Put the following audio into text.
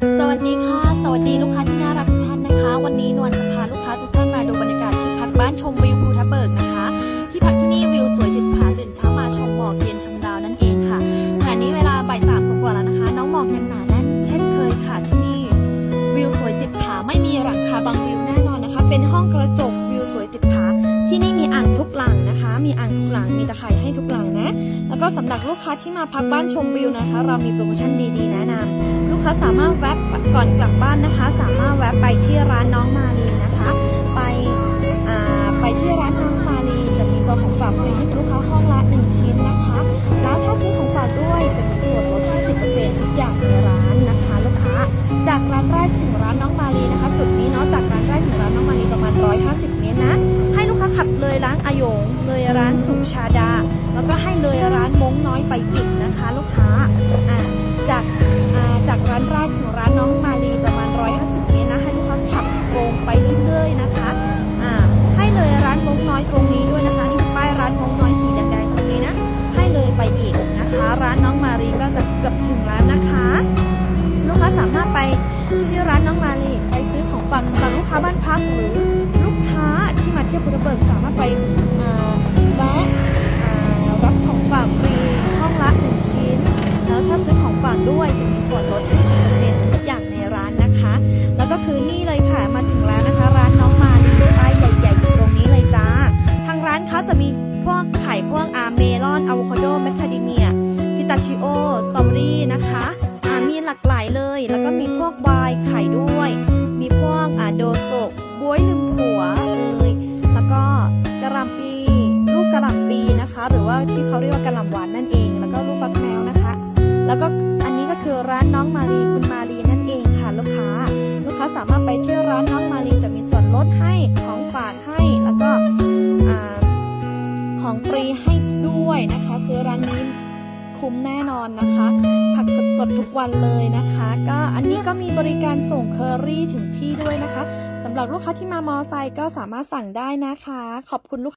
สวัสดีค่ะ สวัสดีลูกค้าที่น่ารักทุกท่านนะคะ วันนี้นวลจะพาลูกค้าทุกท่านมาดูบรรยากาศที่พักบ้านชมวิวภูทับเบิกนะคะ ที่พักที่นี่วิวสวยติดผาตื่นเช้ามาชมหมอกเย็นชมดาวนั่นเองค่ะขณะนี้เวลาบ่ายสามกว่าแล้วนะคะ น้องหมอกยังหนาแน่นเช่นเคยค่ะที่นี่ วิวสวยติดผาไม่มีหลังคาบังวิวแน่นอนนะคะ เป็นห้องกระจกวิวสวยติดผาที่นี่มีอ่างทุกหลังนะคะ มีอ่างทุกหลังมีตะไคร่ให้ทุกหลังนะ แล้วก็สำหรับลูกค้าที่มาพักบ้านชมวิวนะคะ เรามีโปรโมชั่นดีๆแนะนำลู กค้าสามารถแวะก่อนกลับบ้านนะคะ สามารถแวะไปที่ร้านน้องมาลีนะคะ ไปไปที่ร้านน้องมาลีจะมีตัวของฝากฟรีให้ลูกค้าห้องละ1ชิ้นนะคะ แล้วถ้าซื้อของฝากด้วยจะมีส่วนลด50%ทุกอย่างในร้านนะคะ ลูกค้า จากร้านแรกถึงร้านน้องมาลีนะคะ จุดนี้เนาะจากร้านแรกถึงร้านน้องมาลีประมาณ 150 เมตรนะให้ลูกค้าขับเลยร้านอายงเลยร้านสุชาดา แล้วก็ให้เลยร้านมงน้อยไปอีกนะคะ ลูกค้าอ่า ร้านน้องมาลีก็จะเกือบถึงแล้วนะคะ ลูกค้าสามารถไปที่ร้านน้องมาลีไปซื้อของฝากสำหรับลูกค้าบ้านพักหรือลูกค้าที่มาเที่ยวภูทับเบิกสามารถไปแวะรับของฝากฟรีห้องละหนึ่งชิ้น แล้วถ้าซื้อของฝากด้วยจะมีส่วนลด50%ทุกอย่างในร้านนะคะ แล้วก็คือนี่เลยค่ะมาถึงแล้วนะคะ ร้านน้องมาลีป้ายใหญ่ๆอยู่ตรงนี้เลยจ้า ทางร้านเขาจะมีพวกไข่พวกอาเมลอนอะโวคาโดแมคคาเดเมีย ตาชิโอ สตรอเบอรี่นะคะอ่ามีหลากหลายเลย แล้วก็มีพวกไวน์ไข่ด้วย มีพวกอ่าโดโซะบวยลืมผัวเอ่ยแล้วก็กระลำปีลูกกระลำปีนะคะ หรือว่าที่เขาเรียกว่ากระลำหวานนั่นเอง แล้วก็ลูกฟักแมวนะคะ แล้วก็อันนี้ก็คือร้านน้องมารีคุณมารีนั่นเองค่ะลูกค้า ลูกค้าสามารถไปที่ร้านน้องมารีจะมีส่วนลดให้ของฝากให้แล้วก็อ่าของฟรีให้ด้วยนะคะ ซื้อร้านนี้ คุ้มแน่นอนนะคะ ผักสดสดทุกวันเลยนะคะ ก็อันนี้ก็มีบริการส่งเคอรี่ถึงที่ด้วยนะคะสำหรับลูกค้าที่มามอไซค์ก็สามารถสั่งได้นะคะ ขอบคุณลูก